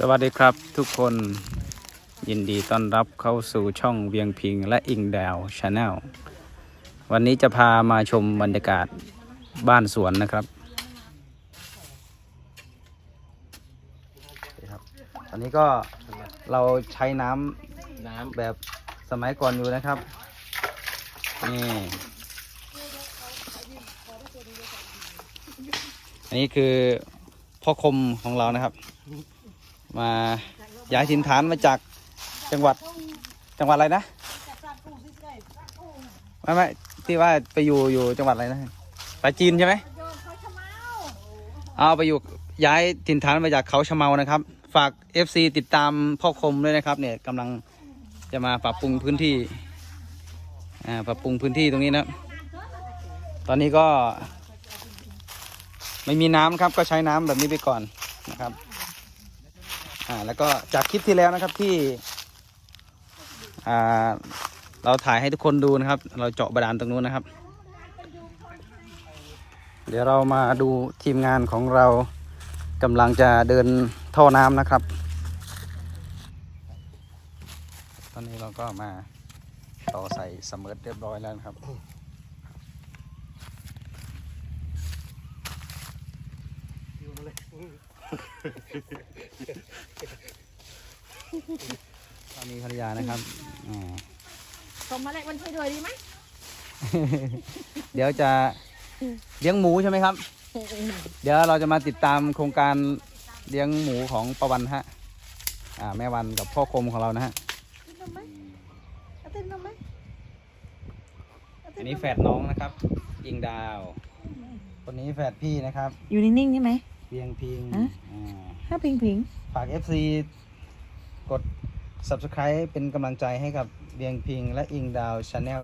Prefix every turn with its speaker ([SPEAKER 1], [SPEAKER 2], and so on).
[SPEAKER 1] สวัสดีครับทุกคนยินดีต้อนรับเข้าสู่ช่องเวียงพิงและอิงดาวชาแนลวันนี้จะพามาชมบรรยากาศบ้านสวนนะครับนี่ครับตอนนี้ก็เราใช้น้ำ
[SPEAKER 2] น้ำ
[SPEAKER 1] แบบสมัยก่อนอยู่นะครับนี่อันนี้คือพ่อคมของเรานะครับ มาย้ายถิ่นฐานมาจากจังหวัดจังหวัดอะไรนะไม่ไม่ที่ว่าไปอยู่อยู่จังหวัดอะไรนะไปาจีนใช่ไหมเอาไปอยู่ย้ายถิ่นฐานมาจากเขาชะเมานะครับ ฝาก FC ติดตามพ่อคมด้วยนะครับเนี่ยกำลังจะมาปรับปรุงพื้นที่อ่าปรับปรุงพื้นที่ตรงนี้นะ ตอนนี้ก็ ไม่มีน้ำครับก็ใช้น้ำแบบนี้ไปก่อนนะครับ อ่าแล้วก็จากคลิปที่แล้วนะครับที่อ่าเราถ่ายให้ทุกคนดูนะครับ เราเจาะบาดาลตรงนู้นนะครับ เดี๋ยวเรามาดูทีมงานของเรากำลังจะเดินท่อน้ำนะครับ ตอนนี้เราก็มาต่อใส่สมเมิร์ดเรียบร้อยแล้วนะครับ สามีภรรยานะครับอ่า
[SPEAKER 3] ส่งมาแลกวันช่วยด้วยดีไหม
[SPEAKER 1] เดี๋ยวจะเลี้ยงหมูใช่ไหมครับ เดี๋ยวเราจะมาติดตามโครงการเลี้ยงหมูของประวันฮะ อ่า แม่วันกับพ่อคมของเรานะฮะ
[SPEAKER 3] ติดนมไหมเอาติดนมไหมเอาติ
[SPEAKER 1] อั
[SPEAKER 3] ด
[SPEAKER 1] น
[SPEAKER 3] ม
[SPEAKER 1] นี้แฝดน้องนะครับยิงดาว คนนี้แฝดพี่นะครับ
[SPEAKER 3] อยู่นิ่งๆใช่ไหม
[SPEAKER 1] เพียงพิง
[SPEAKER 3] ฮะ
[SPEAKER 1] อ่า
[SPEAKER 3] ห้าพิงพิง
[SPEAKER 1] ฝาก FC กด subscribe เป็นกำลังใจให้กับเบียงพิงและอิงดาวชาแนล